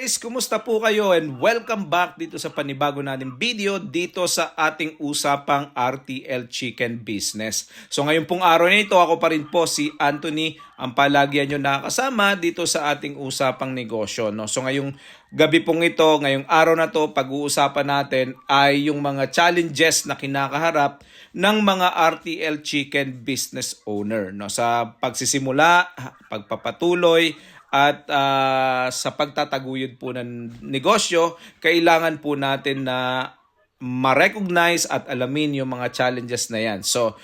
Guys, kumusta po kayo and welcome back dito sa panibago nating video dito sa ating usapang RTL Chicken Business. So ngayon pong araw na ito, ako pa rin po si Anthony, ang palagyan nyo nakakasama dito sa ating usapang negosyo. No? So ngayong gabi pong ito, ngayong araw na to, pag-uusapan natin ay yung mga challenges na kinakaharap ng mga RTL Chicken business owner no sa pagsisimula, pagpapatuloy at ah, sa pagtataguyod po ng negosyo, kailangan po natin na ma-recognize at alamin yung mga challenges na yan. So,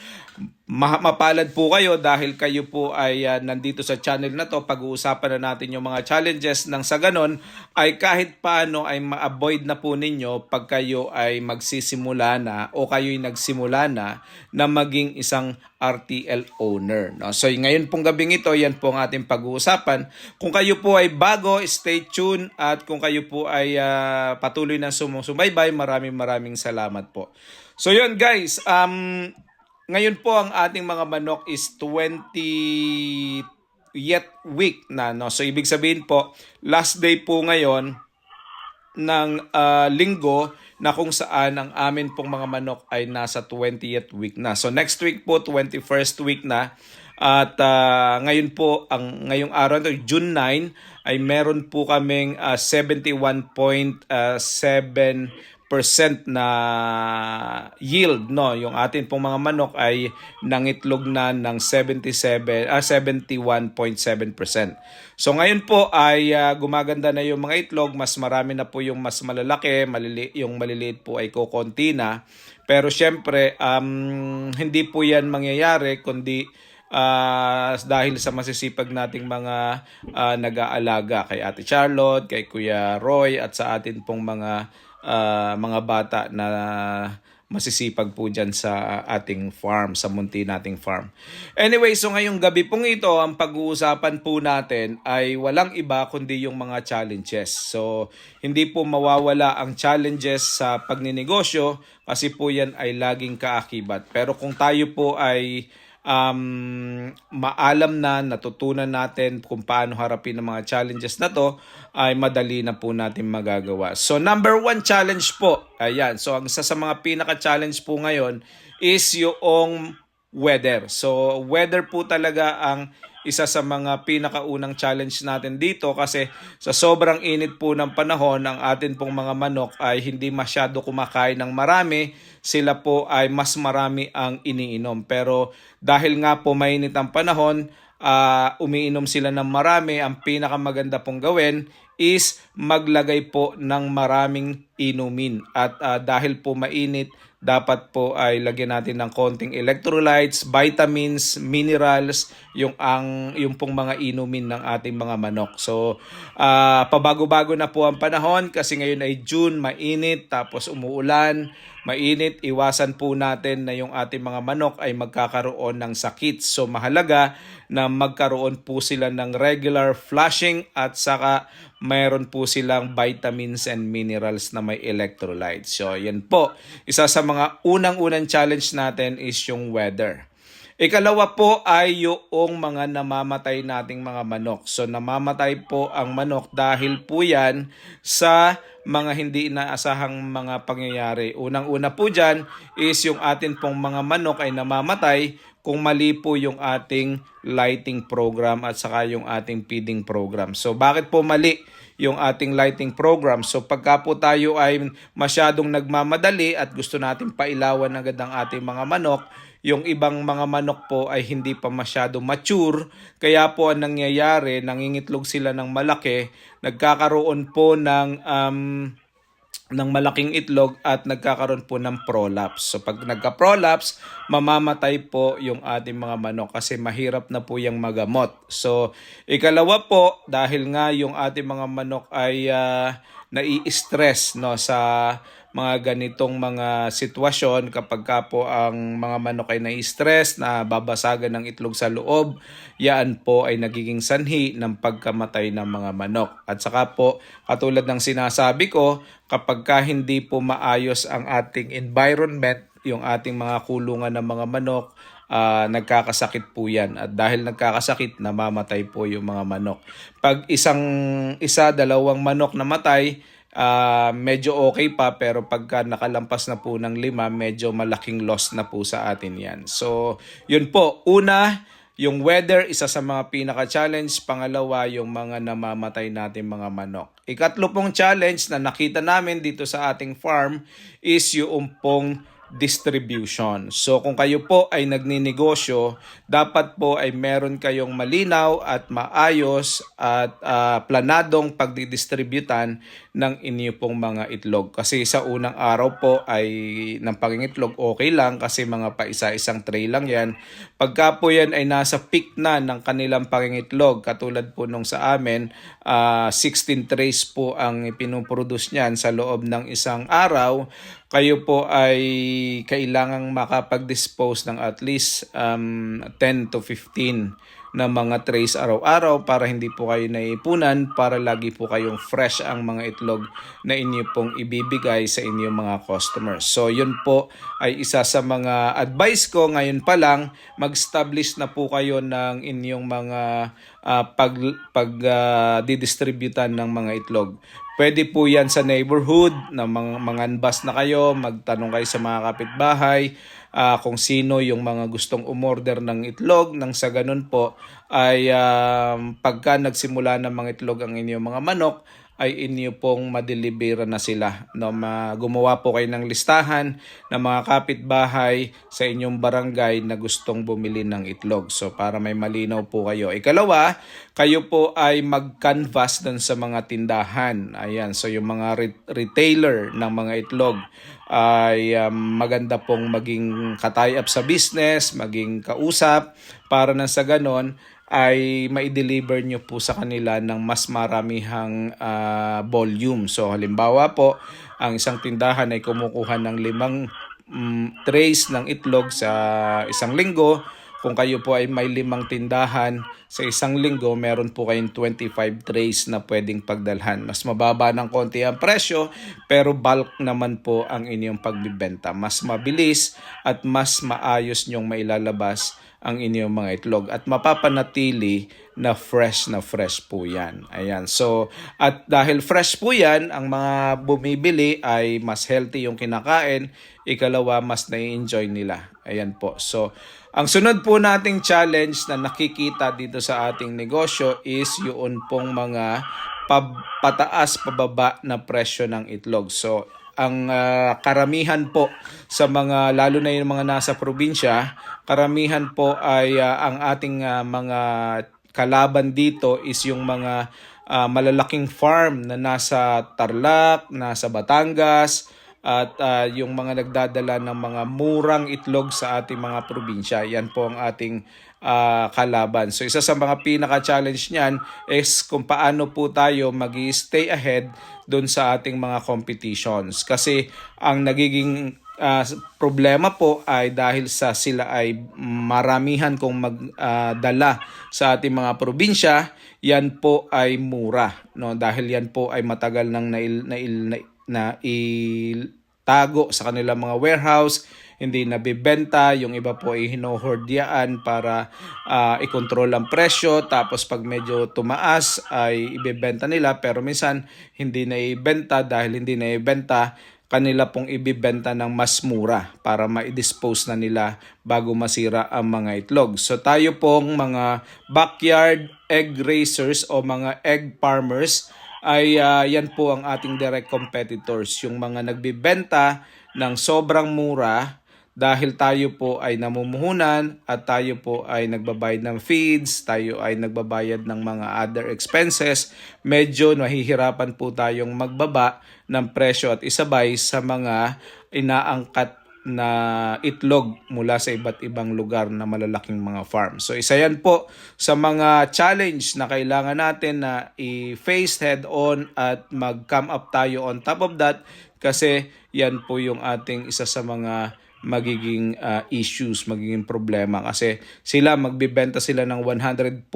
ma- mapalad po kayo dahil kayo po ay ah, nandito sa channel na to. Pag-uusapan na natin yung mga challenges nang sa ganon ay kahit paano ay ma-avoid na po ninyo pag kayo ay magsisimula na o kayo'y nagsimula na na maging isang RTL owner. No? So ngayon pong gabing ito, yan po ang ating pag-uusapan. Kung kayo po ay bago, stay tuned at kung kayo po ay ah, patuloy na sumusubaybay, maraming maraming salamat po. So yun guys, um, ngayon po ang ating mga manok is 20 yet week na. No? So ibig sabihin po, last day po ngayon ng ah, linggo na kung saan ang amin pong mga manok ay nasa 20th week na. So next week po 21st week na at ah, ngayon po ang ngayong araw na June 9 ay meron po kaming ah, 71.7 percent na yield no yung atin pong mga manok ay nangitlog na ng 77 ah 71.7%. So ngayon po ay ah, gumaganda na yung mga itlog, mas marami na po yung mas malalaki, malili yung maliliit po ay kokonti na. Pero syempre um, hindi po 'yan mangyayari kundi ah, dahil sa masisipag nating mga ah, nag-aalaga kay Ate Charlotte, kay Kuya Roy at sa atin pong mga ah, mga bata na masisipag po dyan sa ating farm, sa munti nating farm. Anyway, so ngayong gabi pong ito, ang pag-uusapan po natin ay walang iba kundi yung mga challenges. So, hindi po mawawala ang challenges sa pagninegosyo kasi po yan ay laging kaakibat. Pero kung tayo po ay um, maalam na, natutunan natin kung paano harapin ang mga challenges na to, ay madali na po natin magagawa. So number one challenge po, ayan, so ang isa sa mga pinaka-challenge po ngayon is yung weather. So weather po talaga ang isa sa mga pinakaunang challenge natin dito kasi sa sobrang init po ng panahon, ang atin pong mga manok ay hindi masyado kumakain ng marami, sila po ay mas marami ang iniinom. Pero dahil nga po mainit ang panahon, ah, umiinom sila ng marami, ang pinakamaganda pong gawin is maglagay po ng maraming inumin. At ah, dahil po mainit, dapat po ay lagyan natin ng konting electrolytes, vitamins, minerals, yung ang yung pong mga inumin ng ating mga manok. So, ah, pabago-bago na po ang panahon kasi ngayon ay June, mainit, tapos umuulan, mainit, iwasan po natin na yung ating mga manok ay magkakaroon ng sakit. So, mahalaga na magkaroon po sila ng regular flushing at saka mayroon po silang vitamins and minerals na may electrolytes. So, yan po. Isa sa mga unang-unang challenge natin is yung weather. Ikalawa po ay yung mga namamatay nating mga manok. So namamatay po ang manok dahil po yan sa mga hindi inaasahang mga pangyayari. Unang-una po dyan is yung atin pong mga manok ay namamatay kung mali po yung ating lighting program at saka yung ating feeding program. So bakit po mali yung ating lighting program? So pagka po tayo ay masyadong nagmamadali at gusto natin pailawan agad ang ating mga manok, yung ibang mga manok po ay hindi pa masyado mature. Kaya po ang nangyayari, nangingitlog sila ng malaki, nagkakaroon po ng um, ng malaking itlog at nagkakaroon po ng prolapse. So pag nagka-prolapse, mamamatay po yung ating mga manok kasi mahirap na po yung magamot. So ikalawa po, dahil nga yung ating mga manok ay ah, nai-stress no sa mga ganitong mga sitwasyon kapag ka po ang mga manok ay nai-stress na babasagan ng itlog sa loob, yan po ay nagiging sanhi ng pagkamatay ng mga manok. At saka po, katulad ng sinasabi ko, kapag ka hindi po maayos ang ating environment, yung ating mga kulungan ng mga manok ah, nagkakasakit po yan. At dahil nagkakasakit, namamatay po yung mga manok. Pag isang, isa, dalawang manok na ah, medyo okay pa pero pagka nakalampas na po ng lima, medyo malaking loss na po sa atin yan. So, yun po. Una, yung weather, isa sa mga pinaka-challenge. Pangalawa, yung mga namamatay natin mga manok. Ikatlo pong challenge na nakita namin dito sa ating farm is yung pong distribution. So kung kayo po ay nagninegosyo, dapat po ay meron kayong malinaw at maayos at ah, planadong pagdidistributan ng inyo pong mga itlog. Kasi sa unang araw po ay ng pangingitlog okay lang kasi mga paisa-isang tray lang yan. Pagka po yan ay nasa peak na ng kanilang pangingitlog, katulad po nung sa amin, ah, 16 trays po ang pinuproduce niyan sa loob ng isang araw, kayo po ay kailangang makapag-dispose ng at least um, 10 to 15 na mga trays araw-araw para hindi po kayo naipunan para lagi po kayong fresh ang mga itlog na inyo pong ibibigay sa inyong mga customers. So yun po ay isa sa mga advice ko ngayon pa lang mag-establish na po kayo ng inyong mga ah, pag pag ah, didistributan ng mga itlog. Pwede po yan sa neighborhood na mga manganbas na kayo, magtanong kayo sa mga kapitbahay ah, kung sino yung mga gustong umorder ng itlog nang sa ganun po ay um, pagka nagsimula ng mga itlog ang inyong mga manok ay inyo pong madelibera na sila. No, ma- gumawa po kayo ng listahan ng mga kapitbahay sa inyong barangay na gustong bumili ng itlog. So para may malinaw po kayo. Ikalawa, kayo po ay mag-canvas dun sa mga tindahan. Ayan, so yung mga re- retailer ng mga itlog ay um, maganda pong maging katay-up sa business, maging kausap para na sa ganon ay mai-deliver nyo po sa kanila ng mas maramihang ah, volume. So halimbawa po, ang isang tindahan ay kumukuha ng limang mm, trays ng itlog sa isang linggo. Kung kayo po ay may limang tindahan sa isang linggo, meron po kayong 25 trays na pwedeng pagdalhan. Mas mababa ng konti ang presyo, pero bulk naman po ang inyong pagbibenta. Mas mabilis at mas maayos nyong mailalabas ang inyong mga itlog at mapapanatili na fresh na fresh po yan. Ayan. So, at dahil fresh po yan, ang mga bumibili ay mas healthy yung kinakain. Ikalawa, mas nai-enjoy nila. Ayan po. So, ang sunod po nating challenge na nakikita dito sa ating negosyo is yun pong mga pataas pababa na presyo ng itlog. So, ang ah, karamihan po sa mga lalo na yung mga nasa probinsya, karamihan po ay ah, ang ating ah, mga kalaban dito is yung mga ah, malalaking farm na nasa Tarlac, nasa Batangas, at ah, yung mga nagdadala ng mga murang itlog sa ating mga probinsya. Yan po ang ating ah, kalaban. So isa sa mga pinaka-challenge niyan is kung paano po tayo mag stay ahead doon sa ating mga competitions. Kasi ang nagiging ah, problema po ay dahil sa sila ay maramihan kung magdala sa ating mga probinsya, yan po ay mura. No? Dahil yan po ay matagal nang nail, nail, na, na itago sa kanilang mga warehouse, hindi nabibenta, yung iba po ay hinohordyaan para ah, ikontrol ang presyo, tapos pag medyo tumaas ay ibebenta nila, pero minsan hindi na ibenta dahil hindi na ibenta, kanila pong ibibenta ng mas mura para ma-dispose na nila bago masira ang mga itlog. So tayo pong mga backyard egg raisers o mga egg farmers ay ah, yan po ang ating direct competitors, yung mga nagbibenta ng sobrang mura dahil tayo po ay namumuhunan at tayo po ay nagbabayad ng feeds, tayo ay nagbabayad ng mga other expenses, medyo nahihirapan po tayong magbaba ng presyo at isabay sa mga inaangkat na itlog mula sa iba't ibang lugar na malalaking mga farm. So isa yan po sa mga challenge na kailangan natin na i-face head on at mag-come up tayo on top of that kasi yan po yung ating isa sa mga magiging ah, issues, magiging problema kasi sila magbibenta sila ng 140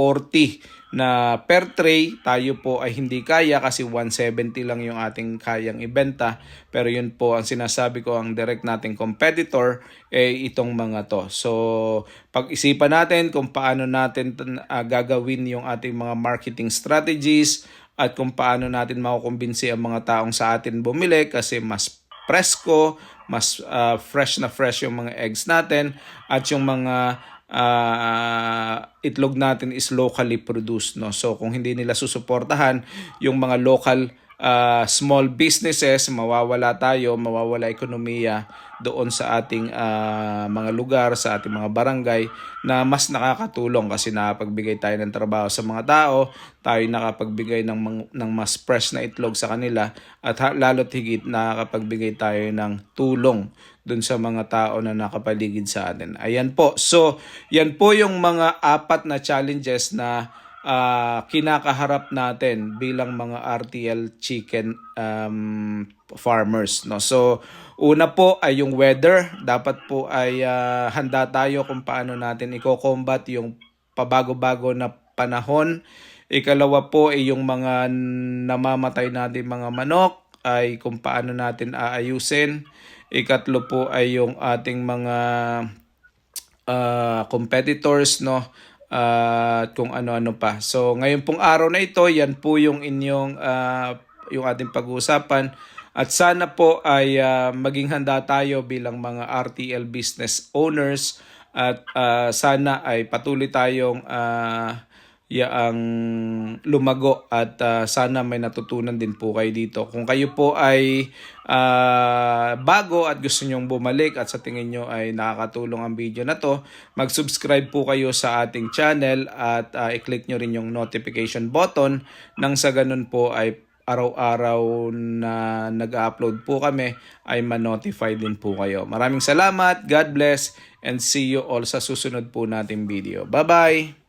na per tray, tayo po ay hindi kaya kasi 170 lang yung ating kayang ibenta. Pero yun po ang sinasabi ko ang direct nating competitor eh itong mga to. So pag-isipan natin kung paano natin ah, gagawin yung ating mga marketing strategies at kung paano natin makukumbinsi ang mga taong sa atin bumili kasi mas presko, mas ah, fresh na fresh yung mga eggs natin at yung mga ah, itlog natin is locally produced no. So kung hindi nila susuportahan yung mga local ah, small businesses, mawawala tayo, mawawala ekonomiya doon sa ating ah, mga lugar, sa ating mga barangay na mas nakakatulong kasi nakapagbigay tayo ng trabaho sa mga tao, tayo nakapagbigay ng, ng mas fresh na itlog sa kanila at lalo't higit nakakapagbigay tayo ng tulong dun sa mga tao na nakapaligid sa atin. Ayan po. So, yan po yung mga apat na challenges na ah, kinakaharap natin bilang mga RTL chicken um, farmers. No? So, una po ay yung weather. Dapat po ay ah, handa tayo kung paano natin i-combat yung pabago-bago na panahon. Ikalawa po ay yung mga namamatay natin mga manok ay kung paano natin aayusin. Ikatlo po ay yung ating mga ah, competitors no at kung ano-ano pa. So ngayon pong araw na ito, yan po yung inyong ah, yung ating pag-uusapan at sana po ay ah, maging handa tayo bilang mga RTL business owners at ah, sana ay patuloy tayong ah, yaang lumago at ah, sana may natutunan din po kayo dito. Kung kayo po ay ah, bago at gusto nyong bumalik at sa tingin nyo ay nakakatulong ang video na to, mag-subscribe po kayo sa ating channel at ah, i-click nyo rin yung notification button nang sa ganun po ay araw-araw na nag-upload po kami ay ma-notify din po kayo. Maraming salamat, God bless, and see you all sa susunod po nating video. Bye-bye!